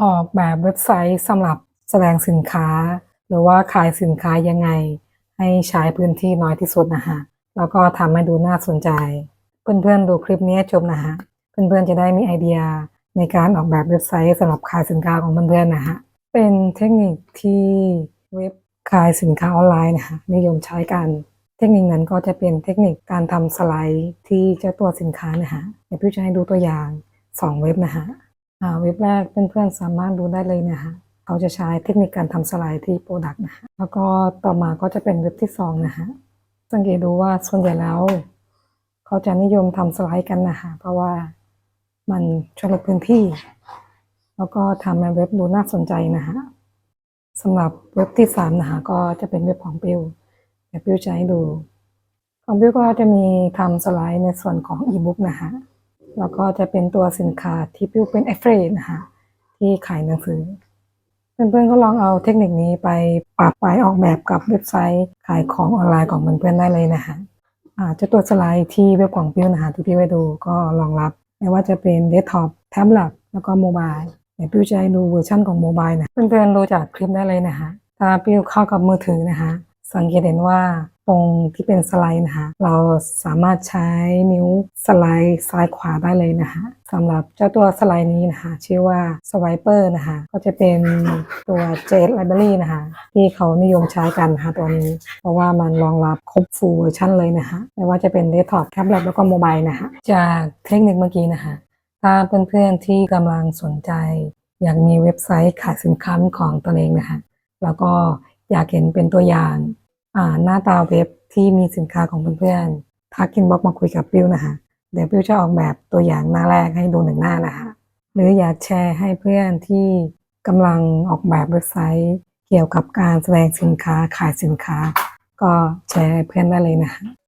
ออกแบบเว็บไซต์สำหรับแสดงสินค้า หรือว่าขายสินค้ายังไง ให้ใช้พื้นที่น้อยที่สุดนะคะแล้วก็ทำให้ดูน่าสนใจ เพื่อนๆดูคลิปนี้จบนะคะเพื่อนๆจะได้มีไอเดียในการออกแบบเว็บไซต์สำหรับขายสินค้าของเพื่อนๆนะคะเป็นเทคนิคที่เว็บขายสินค้าออนไลน์นะคะนิยมใช้กัน เทคนิคนั้นก็จะเป็นเทคนิคการทำสไลด์ที่เจ้าตัวสินค้านะคะเดี๋ยวพี่จะให้ดูตัวอย่างสองเว็บนะคะ เว็บแรกเพื่อนๆสามารถดูได้เลยนะคะเขาจะใช้เทคนิคการทำสไลด์ที่โปรดักต์นะคะแล้วก็ต่อมาก็จะเป็นเว็บที่สองนะคะสังเกตดูว่าส่วนใหญ่แล้ว เขาจะนิยมทำสไลด์กันนะคะเพราะว่ามันช่วยลดพื้นที่ แล้วก็ทำให้เว็บดูน่าสนใจนะคะสำหรับเว็บที่สามนะคะก็จะเป็นเว็บของปิวเดี๋ยวปิวจะให้ดู ของปิวก็จะมีทำสไลด์ในส่วนของอีบุ๊กนะคะ แล้วก็จะเป็นตัวสินค้าที่พิวเป็น a f f i l i a t e นะคะที่ขายหนังสือ เพื่อนๆก็ลองเอาเทคนิคนี้ไปปรับไปออกแบบกับเว็บไซต์ขายของออนไลน์ของเพื่อนๆได้เลยนะคะอาจะตัวสไลด์ที่เว็บของพิวนะคะที่พิวไปดูก็รองรับไม่ว่าจะเป็นเดสก์ท็อปแท็บเล็ตแล้วก็โมบายเดี๋ยวพิวจะให้ดูเวอร์ชันของโมบายนะเพื่อนๆดูจากคลิปได้เลยนะคะถ้าพิวเข้ากับมือถือนะคะ สังเกตเห็นว่าตรงที่เป็นสไลด์นะคะ เราสามารถใช้นิ้วสไลด์ซ้ายขวาได้เลยนะคะสำหรับเจ้าตัวสไลด์นี้นะคะ ชื่อว่า Swiper นะคะ ก็จะเป็นตัว Jet Library นะคะ ที่เขานิยมใช้กันนะคะตัวนี้ เพราะว่ามันรองรับครบ full version เลยนะคะไม่ว่าจะเป็น desktop tablet แล้วก็โมบายนะคะ จากเทคนิคเมื่อกี้นะคะ ถ้าเพื่อนๆที่กำลังสนใจ อยากมีเว็บไซต์ขายสินค้าของตนเองนะคะ แล้วก็อยากเห็นเป็นตัวอย่าง หน้าตาเว็บที่มีสินค้าของเพื่อนๆทักกินบ็อกมาคุยกับปิวนะคะ เดี๋ยวปิวจะออกแบบตัวอย่างหน้าแรกให้ดูหนึ่งหน้านะคะ หรืออยากแชร์ให้เพื่อนที่กำลังออกแบบเว็บไซต์ เกี่ยวกับการแสดงสินค้าขายสินค้า ก็แชร์ให้เพื่อนได้เลยนะคะ